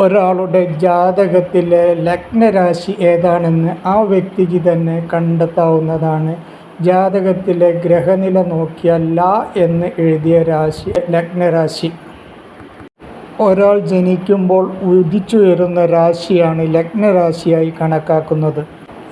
ഒരാളുടെ ജാതകത്തിലെ ലഗ്നരാശി ഏതാണെന്ന് ആ വ്യക്തിക്ക് തന്നെ കണ്ടെത്താവുന്നതാണ്. ജാതകത്തിലെ ഗ്രഹനില നോക്കിയല്ല ല എന്ന് എഴുതിയ രാശി ലഗ്നരാശി. ഒരാൾ ജനിക്കുമ്പോൾ ഉദിച്ചുയരുന്ന രാശിയാണ് ലഗ്നരാശിയായി കണക്കാക്കുന്നത്.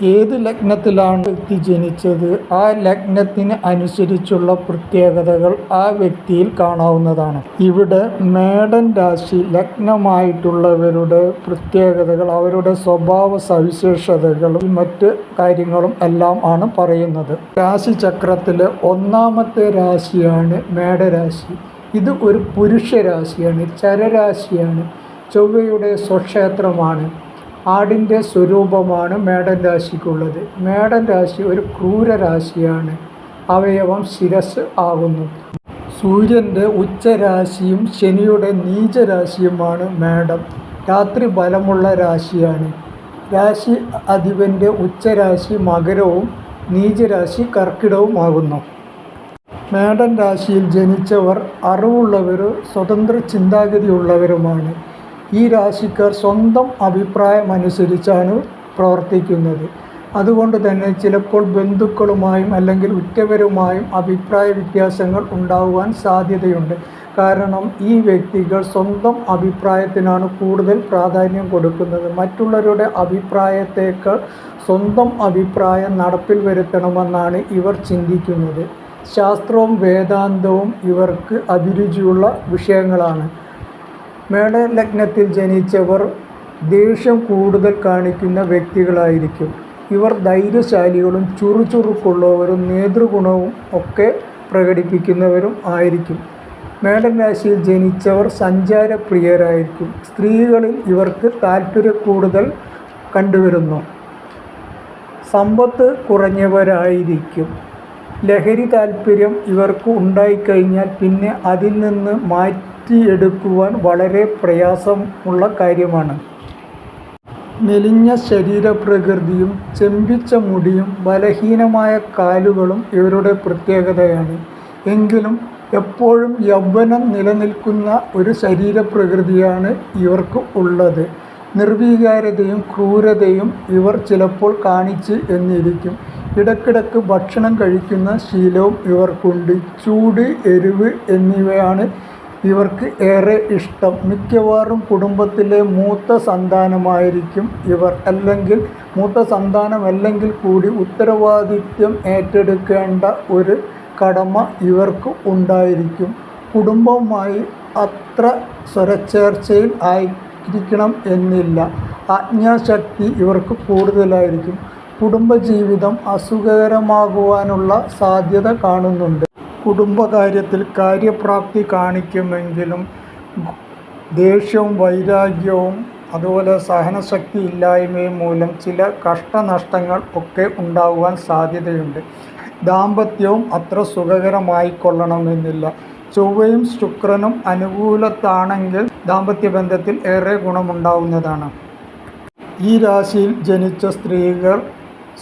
ഏത് ലഗ്നത്തിലാണ് വ്യക്തി ജനിച്ചത്? ആ ലഗ്നത്തിന് അനുസരിച്ചുള്ള പ്രത്യേകതകൾ ആ വ്യക്തിയിൽ കാണാവുന്നതാണ്. ഇവിടെ മേടൻ രാശി ലഗ്നമായിട്ടുള്ളവരുടെ പ്രത്യേകതകൾ അവരുടെ സ്വഭാവ സവിശേഷതകളും മറ്റ് കാര്യങ്ങളും എല്ലാം ആണ് പറയുന്നത്. രാശി രാശിചക്രത്തിലെ ഒന്നാമത്തെ രാശിയാണ് മേടരാശി. ഇത് ഒരു പുരുഷ രാശിയാണ് ചരരാശിയാണ്. ചൊവ്വയുടെ സ്വക്ഷേത്രമാണ്. ആടിന്റെ സ്വരൂപമാണ് മേടൻ രാശിക്കുള്ളത്. മേടൻ രാശി ഒരു ക്രൂര രാശിയാണ് അവയവം ശിരസ് ആകുന്നു. സൂര്യന്റെ ഉച്ചരാശിയും ശനിയുടെ നീചരാശിയുമാണ് മേടം. രാത്രി ബലമുള്ള രാശിയാണ്. രാശി അധിപന്റെ ഉച്ചരാശി മകരവും നീചരാശി കർക്കിടവുമാകുന്നു മേടൻ രാശിയിൽ ജനിച്ചവർ അറിവുള്ളവരും സ്വതന്ത്ര ചിന്താഗതിയുള്ളവരുമാണ്. ഈ രാശിക്കാർ സ്വന്തം അഭിപ്രായമനുസരിച്ചാണ് പ്രവർത്തിക്കുന്നത്. അതുകൊണ്ട് തന്നെ ചിലപ്പോൾ ബന്ധുക്കളുമായും അല്ലെങ്കിൽ ഉറ്റവരുമായും അഭിപ്രായ വ്യത്യാസങ്ങൾ ഉണ്ടാകുവാൻ സാധ്യതയുണ്ട്. കാരണം ഈ വ്യക്തികൾ സ്വന്തം അഭിപ്രായത്തിനാണ് കൂടുതൽ പ്രാധാന്യം കൊടുക്കുന്നത്. മറ്റുള്ളവരുടെ അഭിപ്രായത്തേക്കാൾ സ്വന്തം അഭിപ്രായം നടപ്പിൽ വരുത്തണമെന്നാണ് ഇവർ ചിന്തിക്കുന്നത്. ശാസ്ത്രവും വേദാന്തവും ഇവർക്ക് അഭിരുചിയുള്ള വിഷയങ്ങളാണ്. മേടലഗ്നത്തിൽ ജനിച്ചവർ ദേഷ്യം കൂടുതൽ കാണിക്കുന്ന വ്യക്തികളായിരിക്കും. ഇവർ ധൈര്യശാലികളും ചുറുചുറുക്കുള്ളവരും നേതൃഗുണവും ഒക്കെ പ്രകടിപ്പിക്കുന്നവരും ആയിരിക്കും. മേടൻ രാശിയിൽ ജനിച്ചവർ സഞ്ചാരപ്രിയരായിരിക്കും. സ്ത്രീകളിൽ ഇവർക്ക് താല്പര്യ കൂടുതൽ കണ്ടുവരുന്നു. സമ്പത്ത് കുറഞ്ഞവരായിരിക്കും. ലഹരി താല്പര്യം ഇവർക്ക് ഉണ്ടായിക്കഴിഞ്ഞാൽ പിന്നെ അതിൽ നിന്ന് മാറ്റിയെടുക്കുവാൻ വളരെ പ്രയാസമുള്ള കാര്യമാണ്. മെലിഞ്ഞ ശരീരപ്രകൃതിയും ചെമ്പിച്ച മുടിയും ബലഹീനമായ കാലുകളും ഇവരുടെ പ്രത്യേകതയാണ്. എങ്കിലും എപ്പോഴും യൗവനം നിലനിൽക്കുന്ന ഒരു ശരീരപ്രകൃതിയാണ് ഇവർക്ക് ഉള്ളത്. നിർവീകാരതയും ക്രൂരതയും ഇവർ ചിലപ്പോൾ കാണിച്ച് എന്നിരിക്കും. ഇടക്കിടക്ക് ഭക്ഷണം കഴിക്കുന്ന ശീലവും ഇവർക്കുണ്ട്. ചൂട് എരിവ് എന്നിവയാണ് ഇവർക്ക് ഏറെ ഇഷ്ടം. മിക്കവാറും കുടുംബത്തിലെ മൂത്ത സന്താനമായിരിക്കും ഇവർ. അല്ലെങ്കിൽ മൂത്ത സന്താനമല്ലെങ്കിൽ കൂടി ഉത്തരവാദിത്യം ഏറ്റെടുക്കേണ്ട ഒരു കടമ ഇവർക്ക് ഉണ്ടായിരിക്കും. കുടുംബവുമായി അത്ര സ്വരച്ചേർച്ചയിൽ ആയിരിക്കണം എന്നില്ല. ആജ്ഞാശക്തി ഇവർക്ക് കൂടുതലായിരിക്കും. കുടുംബജീവിതം അസുഖകരമാകുവാനുള്ള സാധ്യത കാണുന്നുണ്ട്. കുടുംബകാര്യത്തിൽ കാര്യപ്രാപ്തി കാണിക്കുമെങ്കിലും ദേഷ്യവും വൈരാഗ്യവും അതുപോലെ സഹനശക്തി ഇല്ലായ്മയും മൂലം ചില കഷ്ടനഷ്ടങ്ങൾ ഒക്കെ ഉണ്ടാകുവാൻ സാധ്യതയുണ്ട്. ദാമ്പത്യവും അത്ര സുഖകരമായി കൊള്ളണമെന്നില്ല. ചൊവ്വയും ശുക്രനും അനുകൂലത്താണെങ്കിൽ ദാമ്പത്യ ബന്ധത്തിൽ ഏറെ ഗുണമുണ്ടാവുന്നതാണ്. ഈ രാശിയിൽ ജനിച്ച സ്ത്രീകൾ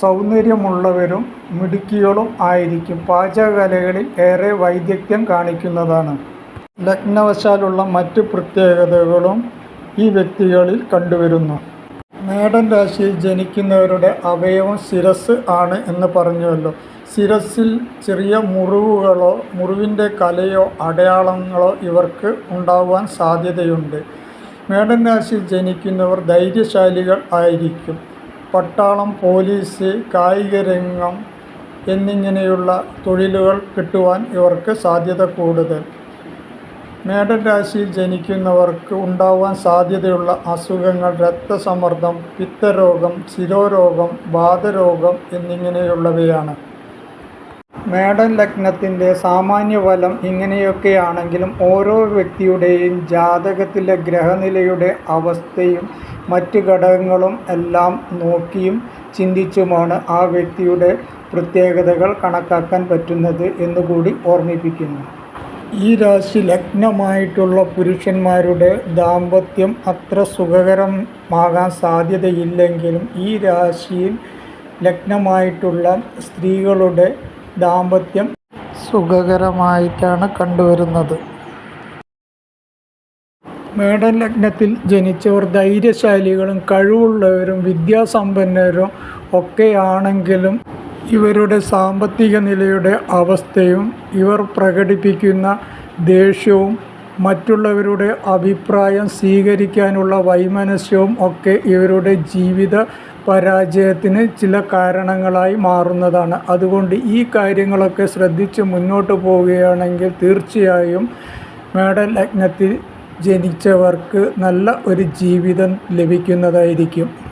സൗന്ദര്യമുള്ളവരും മിടുക്കികളും ആയിരിക്കും. പാചകകലകളിൽ ഏറെ വൈദഗ്ധ്യം കാണിക്കുന്നതാണ്. ലഗ്നവശാലുള്ള മറ്റ് പ്രത്യേകതകളും ഈ വ്യക്തികളിൽ കണ്ടുവരുന്നു. മേടൻ രാശിയിൽ ജനിക്കുന്നവരുടെ അവയവം ശിരസ് ആണ് എന്ന് പറഞ്ഞുവല്ലോ. ശിരസിൽ ചെറിയ മുറിവുകളോ മുറിവിന്റെ കലയോ അടയാളങ്ങളോ ഇവർക്ക് ഉണ്ടാവാൻ സാധ്യതയുണ്ട്. മേടൻ രാശിയിൽ ജനിക്കുന്നവർ ധൈര്യശാലികൾ ആയിരിക്കും. പട്ടാളം പോലീസ് കായികരംഗം എന്നിങ്ങനെയുള്ള തൊഴിലുകൾ കിട്ടുവാൻ ഇവർക്ക് സാധ്യത കൂടുതൽ. മേടൻ രാശിയിൽ ജനിക്കുന്നവർക്ക് ഉണ്ടാവാൻ സാധ്യതയുള്ള അസുഖങ്ങൾ രക്തസമ്മർദ്ദം പിത്തരോഗം ശിരോരോഗം വാതരോഗം എന്നിങ്ങനെയുള്ളവയാണ്. മേടൻ ലഗ്നത്തിന്റെ സാമാന്യ ഫലം ഇങ്ങനെയൊക്കെയാണെങ്കിലും ഓരോ വ്യക്തിയുടെയും ജാതകത്തിലെ ഗ്രഹനിലയുടെ അവസ്ഥയും മറ്റ് ഘടകങ്ങളും എല്ലാം നോക്കിയും ചിന്തിച്ചുമാണ് ആ വ്യക്തിയുടെ പ്രത്യേകതകൾ കണക്കാക്കാൻ പറ്റുന്നത് എന്നുകൂടി ഓർമ്മിപ്പിക്കുന്നു. ഈ രാശി ലഗ്നമായിട്ടുള്ള പുരുഷന്മാരുടെ ദാമ്പത്യം അത്ര സുഖകരമാകാൻ സാധ്യതയില്ലെങ്കിലും ഈ രാശിയിൽ ലഗ്നമായിട്ടുള്ള സ്ത്രീകളുടെ ദാമ്പത്യം സുഖകരമായിട്ടാണ് കണ്ടുവരുന്നത്. മേടൻ ലഗ്നത്തിൽ ജനിച്ചവർ ധൈര്യശാലികളും കഴിവുള്ളവരും വിദ്യാസമ്പന്നരും ഒക്കെയാണെങ്കിലും ഇവരുടെ സാമ്പത്തിക നിലയുടെ അവസ്ഥയും ഇവർ പ്രകടിപ്പിക്കുന്ന ദേഷ്യവും മറ്റുള്ളവരുടെ അഭിപ്രായം സ്വീകരിക്കാനുള്ള വൈമനസ്യവും ഒക്കെ ഇവരുടെ ജീവിത പരാജയത്തിന് ചില കാരണങ്ങളായി മാറുന്നതാണ്. അതുകൊണ്ട് ഈ കാര്യങ്ങളൊക്കെ ശ്രദ്ധിച്ച് മുന്നോട്ട് പോവുകയാണെങ്കിൽ തീർച്ചയായും മേട ലഗ്നത്തിൽ ജനിച്ചവർക്ക് നല്ല ഒരു ജീവിതം ലഭിക്കുന്നതായിരിക്കും.